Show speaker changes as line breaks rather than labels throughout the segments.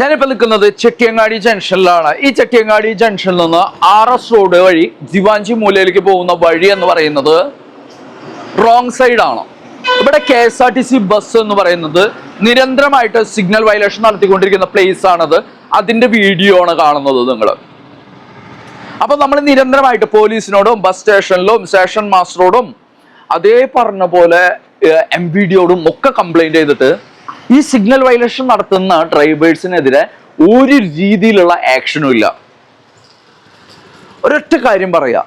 ഞാനിപ്പോ നിൽക്കുന്നത് ചെട്ടിയങ്ങാടി ജംഗ്ഷനിലാണ്. ഈ ചെട്ടിയങ്ങാടി ജംഗ്ഷനിൽ നിന്ന് ആർ എസ് റോഡ് വഴി ദിവാഞ്ചി മൂലയിലേക്ക് പോകുന്ന വഴി എന്ന് പറയുന്നത് റോങ് സൈഡാണ് ഇവിടെ K S R T C bus എന്ന് പറയുന്നത് നിരന്തരമായിട്ട് സിഗ്നൽ വയലേഷൻ നടത്തിക്കൊണ്ടിരിക്കുന്ന പ്ലേസ് ആണത്. അതിന്റെ വീഡിയോ ആണ് കാണുന്നത് നിങ്ങൾ അപ്പൊ നമ്മൾ നിരന്തരമായിട്ട് പോലീസിനോടും ബസ് സ്റ്റേഷനിലും സ്റ്റേഷൻ മാസ്റ്ററോടും അതേ പറഞ്ഞ പോലെ എം വി ഡിയോടും ഒക്കെ കംപ്ലൈന്റ് ചെയ്തിട്ട് ഈ സിഗ്നൽ വയലേഷൻ നടത്തുന്ന ഡ്രൈവേഴ്സിനെതിരെ ഒരു രീതിയിലുള്ള ആക്ഷനും ഇല്ല. ഒരൊറ്റ കാര്യം പറയാ.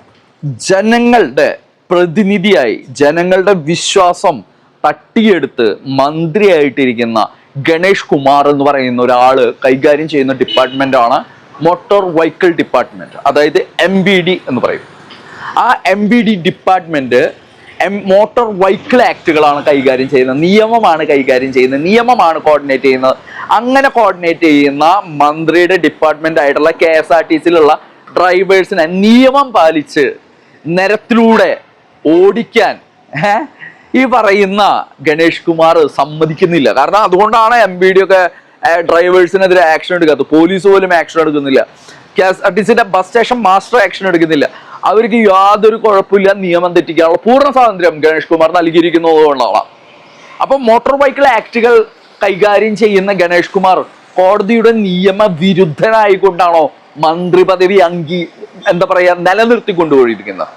ജനങ്ങളുടെ പ്രതിനിധിയായി ജനങ്ങളുടെ വിശ്വാസം തട്ടിയെടുത്ത് മന്ത്രിയായിട്ടിരിക്കുന്ന ഗണേഷ് കുമാർ എന്ന് പറയുന്ന ഒരാൾ കൈകാര്യം ചെയ്യുന്ന ഡിപ്പാർട്ട്മെന്റ് ആണ് മോട്ടോർ വെഹിക്കിൾ ഡിപ്പാർട്ട്മെന്റ്. അതായത് എം ബി ഡി എന്ന് പറയും. ആ M B D motor vehicle ആക്ടുകളാണ് കൈകാര്യം ചെയ്യുന്നത്. നിയമമാണ് കൈകാര്യം ചെയ്യുന്നത്. നിയമമാണ് കോർഡിനേറ്റ് ചെയ്യുന്നത്. അങ്ങനെ കോർഡിനേറ്റ് ചെയ്യുന്ന മന്ത്രിയുടെ ഡിപ്പാർട്ട്മെന്റ് ആയിട്ടുള്ള കെ എസ് ആർ ടി സിയിലുള്ള ഡ്രൈവേഴ്സിനെ നിയമം പാലിച്ച് നിരത്തിലൂടെ ഓടിക്കാൻ ഈ പറയുന്ന ഗണേഷ് കുമാർ സമ്മതിക്കുന്നില്ല. കാരണം അതുകൊണ്ടാണ് എം ബി ഡി ഒക്കെ ഡ്രൈവേഴ്സിനെതിരെ ആക്ഷൻ എടുക്കാത്തത്. പോലീസ് പോലും ആക്ഷൻ എടുക്കുന്നില്ല. കെ എസ് ആർ ടി സിന്റെ ബസ് സ്റ്റേഷൻ മാസ്റ്റർ ആക്ഷൻ എടുക്കുന്നില്ല. അവർക്ക് യാതൊരു കുഴപ്പമില്ല. നിയമം തെറ്റിക്കാനുള്ള പൂർണ സ്വാതന്ത്ര്യം ഗണേഷ് കുമാർ നൽകിയിരിക്കുന്നതുകൊണ്ടാണ്. അപ്പൊ മോട്ടോർ ബൈക്കിൽ ആക്ടുകൾ കൈകാര്യം ചെയ്യുന്ന ഗണേഷ് കുമാർ കോടതിയുടെ നിയമ വിരുദ്ധനായിക്കൊണ്ടാണോ മന്ത്രി പദവി അംഗീ എന്താ പറയാ നിലനിർത്തി കൊണ്ടുപോയിരിക്കുന്നത്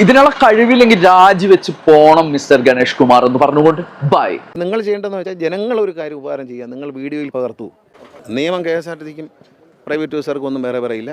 ഇതിനുള്ള കഴിവില്ലെങ്കിൽ രാജിവെച്ച് പോണം മിസ്റ്റർ ഗണേഷ് കുമാർ എന്ന് പറഞ്ഞുകൊണ്ട് ബൈ.
നിങ്ങൾ ചെയ്യേണ്ടതെന്ന് വെച്ചാൽ ജനങ്ങൾ ഒരു കാര്യം ഉപകാരം ചെയ്യുക. നിങ്ങൾ വീഡിയോയിൽ പകർത്തു. നിയമം കെ എസ് ആർ ടി സിക്കും പ്രൈവറ്റ് ബസ്സുകാർക്കും ഒന്നും വേറെ പറയില്ല.